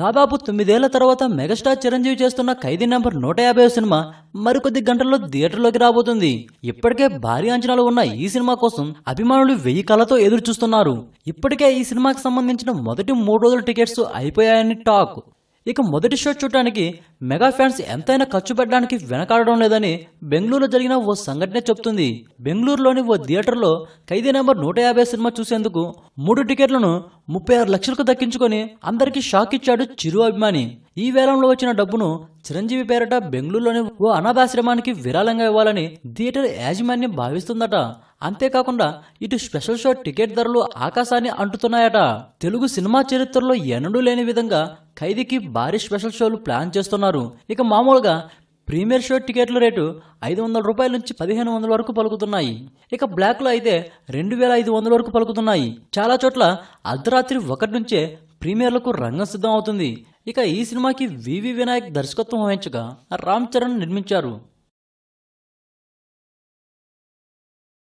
దాదాపు తొమ్మిదేళ్ళ తర్వాత మెగాస్టార్ చిరంజీవి చేస్తున్న ఖైదీ నెంబర్ నూట యాభై సినిమా మరికొద్ది గంటల్లో థియేటర్లోకి రాబోతుంది. ఇప్పటికే భారీ అంచనాలు ఉన్న ఈ సినిమా కోసం అభిమానులు వెయ్యి కళ్ళతో ఎదురు చూస్తున్నారు ఇప్పటికే ఈ సినిమాకి సంబంధించిన మొదటి మూడు రోజుల టికెట్స్ అయిపోయాయని టాక్. ఇక మొదటి షో చూడటానికి మెగా ఫ్యాన్స్ ఎంతైనా ఖర్చు పెట్టడానికి వెనకాడడం లేదని బెంగళూరులో జరిగిన ఓ సంఘటన చెప్తుంది. బెంగళూరులోని ఓ థియేటర్లో ఖైదీ నెంబర్ నూట యాభై సినిమా చూసేందుకు మూడు టికెట్లను ముప్పై ఆరు లక్షలకు దక్కించుకొని అందరికీ షాక్ ఇచ్చాడు చిరు అభిమాని. ఈ వేలంలో వచ్చిన డబ్బును చిరంజీవి పేరట బెంగళూరులోని ఓ అనాథాశ్రమానికి విరాళంగా ఇవ్వాలని థియేటర్ యాజమాన్యం భావిస్తుందట. అంతేకాకుండా ఇటు స్పెషల్ షో టికెట్ ధరలు ఆకాశాన్ని అంటుతున్నాయట. తెలుగు సినిమా చరిత్రలో ఎన్నడూ లేని విధంగా ఖైదీకి భారీ స్పెషల్ షోలు ప్లాన్ చేస్తున్నారు. ఇక మామూలుగా ప్రీమియర్ షో టికెట్ల రేటు ఐదు వందల రూపాయల నుంచి పదిహేను వందల వరకు పలుకుతున్నాయి. ఇక బ్లాక్లో అయితే రెండు వేల ఐదు వందల వరకు పలుకుతున్నాయి. చాలా చోట్ల అర్ధరాత్రి ఒకటి నుంచే ప్రీమియర్లకు రంగం సిద్ధం అవుతుంది ఇక ఈ సినిమాకి వివి వినాయక్ దర్శకత్వం వహించగా రామ్ చరణ్ నిర్మించారు.